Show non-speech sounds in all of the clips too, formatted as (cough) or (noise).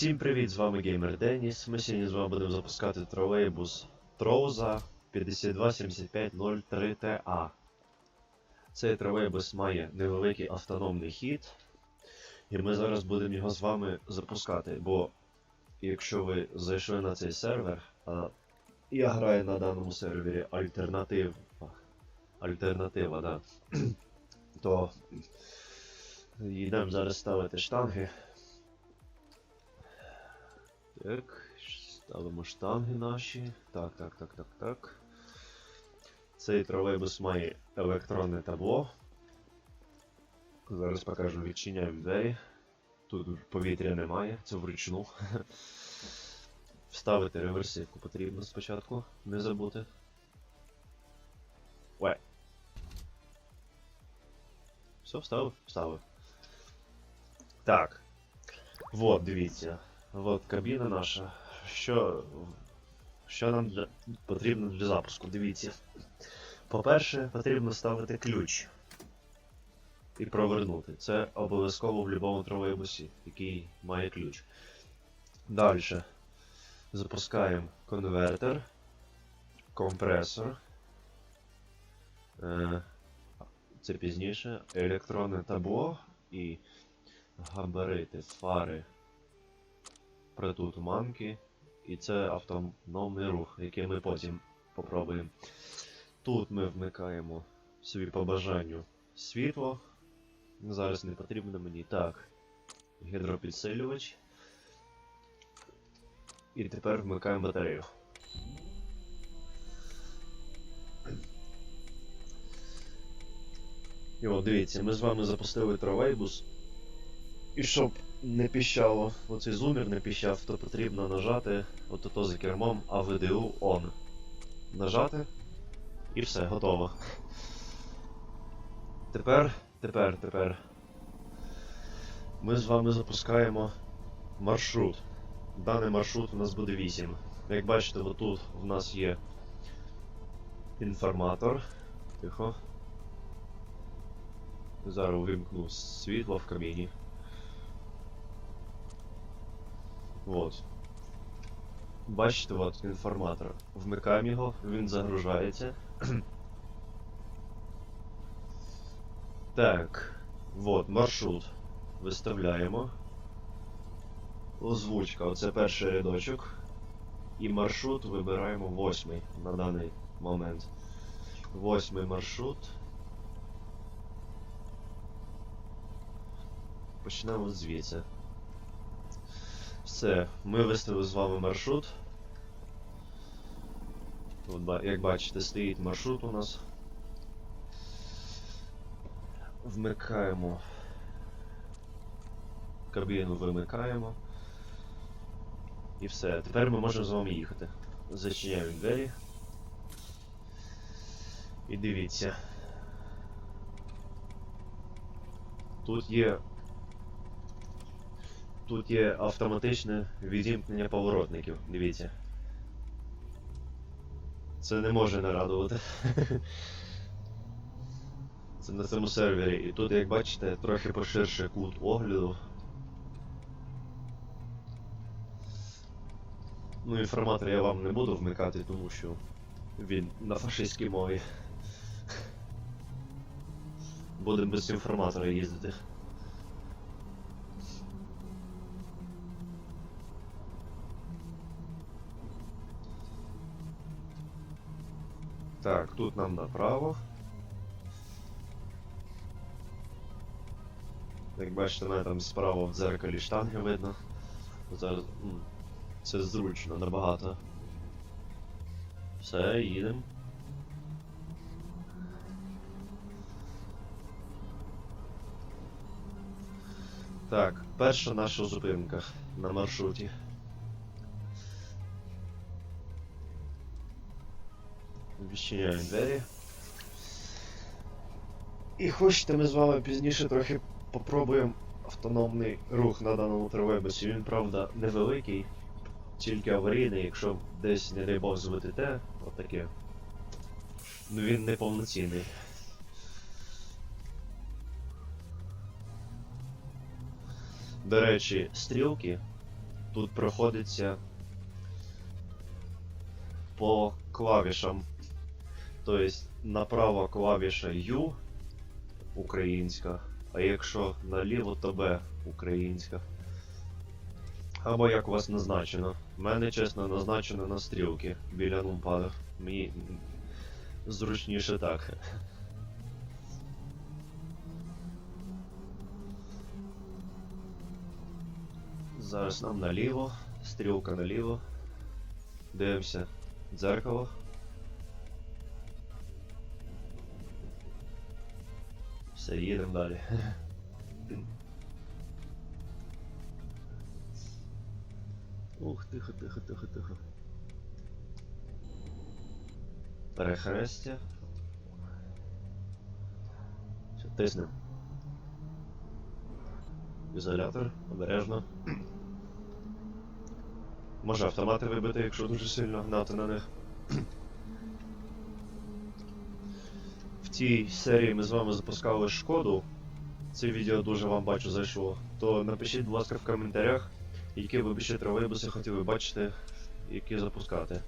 Всім привіт, з вами Геймер Деніс. Ми сьогодні з вами будемо запускати тролейбус Троуза 527503TA. Цей тролейбус має невеликий автономний хід, і ми зараз будемо його з вами запускати, бо якщо ви зайшли на цей сервер, а я граю на даному сервері альтернатива, альтернатива, да, (clears throat) то йдемо зараз ставити штанги. Так, ставимо штанги наші. Так, так, так, так, так. Цей тролейбус має електронне табло. Зараз покажу, відчиняємо двері. Тут повітря немає, це вручну. Вставити реверсивку потрібно спочатку, не забути. Уе. Все, вставив? Вставив. Так. Вот, дивіться. Вот кабіна наша. Що, що нам для, потрібно для запуску? Дивіться. По-перше, потрібно ставити ключ і провернути. Це обов'язково в будь-якому тролейбусі, який має ключ. Далі. Запускаємо конвертер, компресор. Е, Це пізніше. Електронне табло і габарити, фари притутуманки, і це автономний рух, який ми потім попробуємо. Тут ми вмикаємо собі по бажанню світло. Зараз не потрібно мені. Так. Гідропідсилювач. І тепер вмикаємо батарею. І от дивіться, ми з вами запустили тролейбус. І щоб не піщало, оцей зумер не піщав, то потрібно нажати от ото за кермом AVDU ON. Нажати. І все, готово. Тепер, тепер, тепер. Ми з вами запускаємо маршрут. Даний маршрут у нас буде 8. Як бачите, отут у нас є інформатор. Тихо. Зараз увімкну світло в каміні. Вот. Бачите, от інформатор. Вмикаємо його, він загружається. (clears throat) так. Вот, маршрут. Виставляємо. Озвучка, оце перший рядочок. І маршрут вибираємо восьмий на даний момент. Восьмий маршрут. Почнемо звідси. Все, ми виставили з вами маршрут. От, як бачите, стоїть маршрут у нас. Вмикаємо. Кабіну вимикаємо. І все. Тепер ми можемо з вами їхати. Зачиняємо двері. І дивіться. Тут є Тут є автоматичне відімкнення поворотників, дивіться. Це не може не радувати. (laughs) Це на цьому сервері. І тут, як бачите, трохи поширше кут огляду. Ну, інформатор я вам не буду вмикати, тому що він на фашистській мові. (laughs) Будемо без інформатора їздити. Так, тут нам направо. Як бачите, мене там справа в дзеркалі штанги видно. Зараз. Це зручно набагато. Все, їдемо. Так, перша наша зупинка на маршруті. Відчиняємо двері. І хочете ми з вами пізніше трохи попробуємо автономний рух на даному тролейбусі. Він, правда, невеликий, тільки аварійний, якщо десь, не дай Бог, злетите, отаке. Ну він не повноцінний. До речі, стрілки тут проходиться по клавішам. Тобто направо клавіша U українська, а якщо наліво, то Б українська. Або як у вас назначено. У мене чесно назначено на стрілки біля нумпада. Мені зручніше так. Зараз нам наліво, стрілка наліво. Дивимося дзеркало. Все, їдемо далі. Ух, тихо, тихо, тихо, тихо. Перехрестя. Все, тиснем. Ізолятор, обережно. Може автомати вибити, якщо дуже сильно гнати на них. В цій серії ми з вами запускали шкоду. Це відео дуже вам бачу зайшло. То напишіть, будь ласка, в коментарях, які ви ще тролейбуси хотіли бачити, які запускати.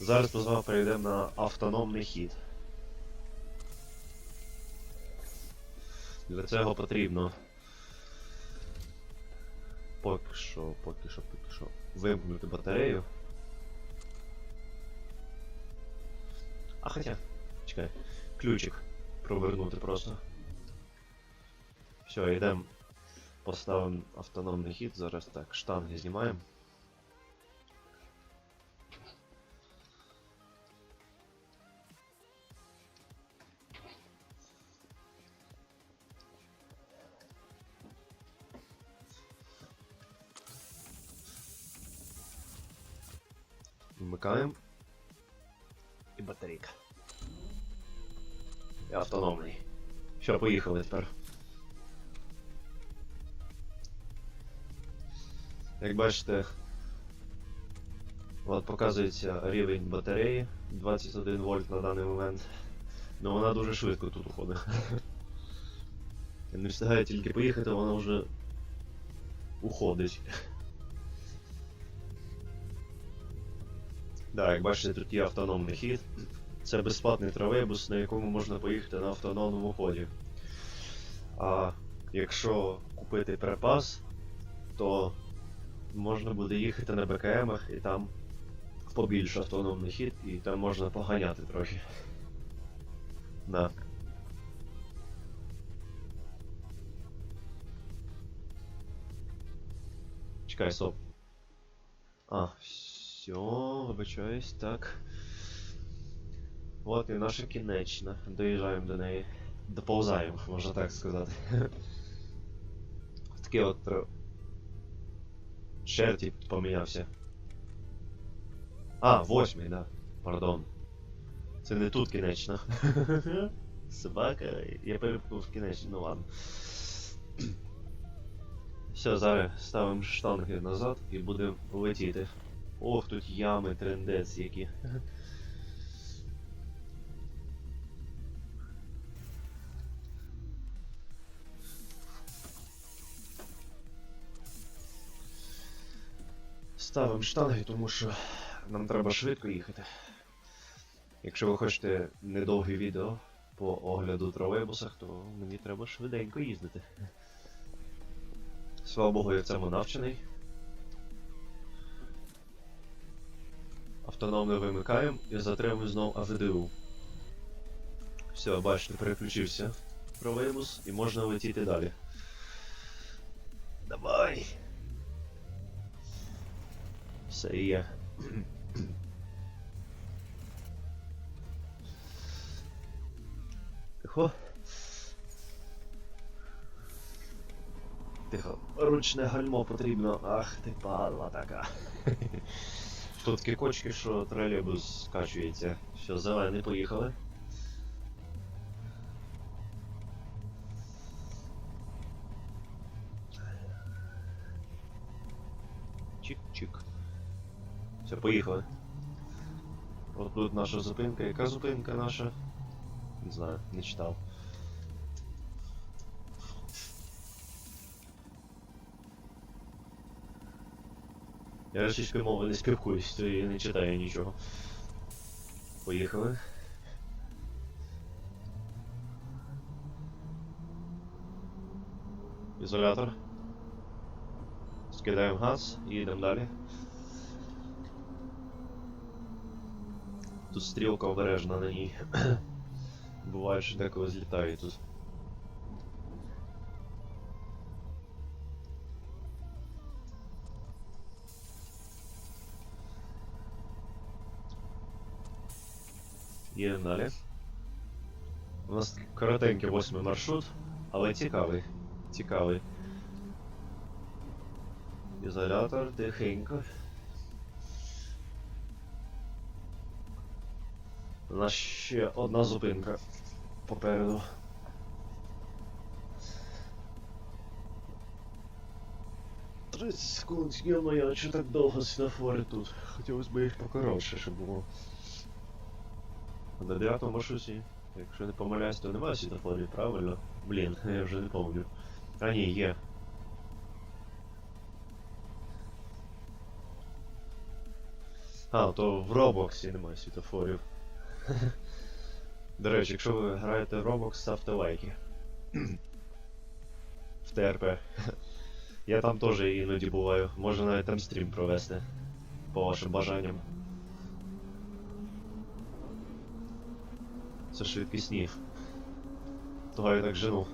Зараз ми з вами перейдемо на автономний хід. Для цього потрібно поки що, поки що, поки що вимкнути батарею. А хоча, чекай, ключик провернути просто. Все, йдемо. Поставимо автономний хід. Зараз так, штанги знімаємо. Вмикаємо. Автономний. Все, поїхали тепер. Як бачите, от показується рівень батареї 21 вольт на даний момент. Ну вона дуже швидко тут уходить. Я не встигаю тільки поїхати, вона вже уходить. Так, як бачите, тут є автономний хід. Це безплатний тролейбус, на якому можна поїхати на автономному ході. А якщо купити припас, то можна буде їхати на БКМах і там побільше автономний хід, і там можна поганяти трохи. Да. Чекай, стоп. А, все, вибачаюсь, так. От і наша кінечна. Доїжджаємо до неї. Доповзаємо, можна так сказати. Такий от Черті помінявся. А, восьмий, да. Пардон. Це не тут кінечна. (laughs) Собака, я перепутав кінечну, ну ладно. Все, зараз ставимо штанги назад і будемо летіти. Ох, тут ями, трендець які. Ставимо штанги, тому що нам треба швидко їхати. Якщо ви хочете недовге відео по огляду тролейбусах, то мені треба швиденько їздити. Слава Богу, я в цьому навчений. Автономно вимикаємо і затримуємо знову АВДУ. Все, бачите, переключився тролейбус і можна летіти далі. Давай! Є. Тихо. Тихо. Ручне гальмо потрібно. Ах ти падла така. (laughs) Тут такі кочки, що тролейбус скачується. Все, зелений, поїхали. Чик-чик. Все, поїхали. От тут наша зупинка. Яка зупинка наша? Не знаю, не читав. Я російською мовою не спілкуюсь, то і не читаю нічого. Поїхали. Ізолятор. Скидаємо газ і їдемо далі. Тут стрілка обережна на ній. (clears throat) Буває, що деколи злітає тут. Їдемо далі. У нас коротенький восьмий маршрут, але цікавий. Цікавий. Ізолятор, тихенько. У нас ще одна зупинка попереду. Тридцять секунд, я чи так довго світлофори тут. Хотілося б їх покоротше, щоб було. На дев'ятому маршруті, якщо не помиляюсь, то немає світлофорів, правильно? Блін, я вже не пам'ятаю. А ні, є. А, то в Роблоксі немає світлофорів. До речі, якщо ви граєте в Roblox, ставте лайки. (clears throat) В ТРП. Я там теж іноді буваю. Можна навіть там стрім провести. По вашим бажанням. Це швидкісні. Того я так жену.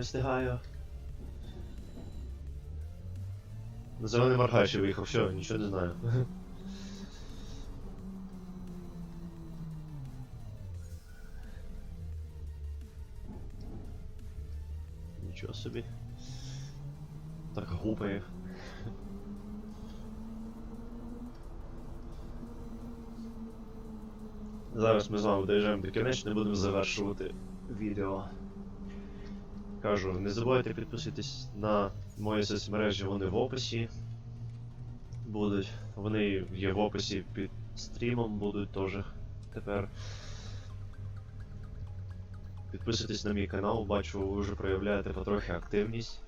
Не встигаю. На зелений моргаючий виїхав, все, нічого не знаю. (laughs) Нічого собі. Так гупає. Зараз ми з вами доїжджаємо до кінечної, будемо завершувати відео. Кажу, не забувайте підписуйтесь на мої соцмережі, вони в описі будуть. Вони є в описі під стрімом будуть теж тепер. Підписуйтесь на мій канал, бачу, ви вже проявляєте потрохи активність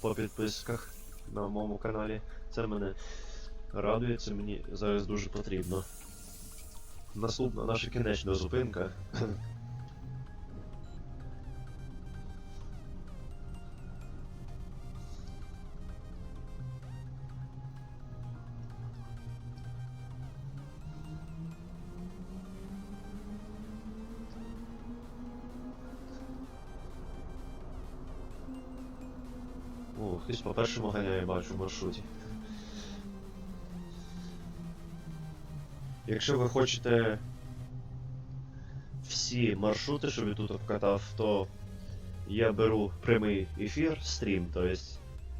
по підписках на моєму каналі. Це мене радує, це мені зараз дуже потрібно. Наступна наша кінечна зупинка. Хтось по першому ганяє, бачу в маршруті. Якщо ви хочете всі маршрути, щоб я тут обкатав, то я беру прямий ефір, стрім, то есть,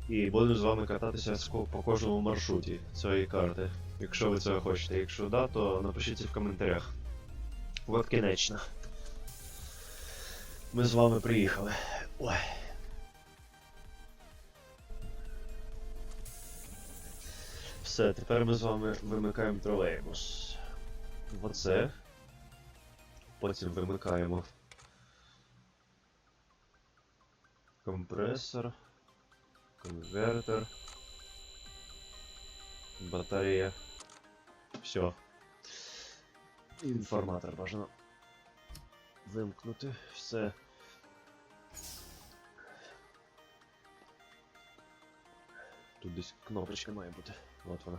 і буду з вами кататися по кожному маршруті цієї карти. Якщо ви цього хочете. Якщо да, то напишіть в коментарях. От кінечно. Ми з вами приїхали. Ой. Все, тепер ми з вами вимикаємо тролейбус. Оце. Потім вимикаємо компресор, конвертер, батарея. Все. Інформатор бажано вимкнути. Все. Тут десь кнопочка має бути. От вона.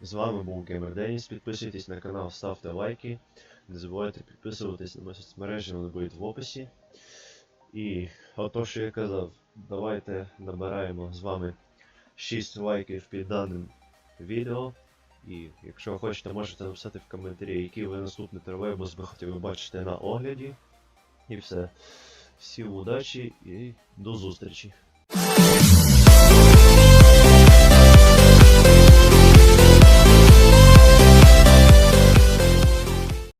З вами був Геймер Деніс. Підписуйтесь на канал, ставте лайки. Не забувайте підписуватись на мої соцмережі, вони будуть в описі. І ото, що я казав, давайте набираємо з вами 6 лайків під даним відео. І якщо ви хочете, можете написати в коментарі, який ви наступний тролейбус би хотіли бачити на огляді. І все. Всім удачі і до зустрічі!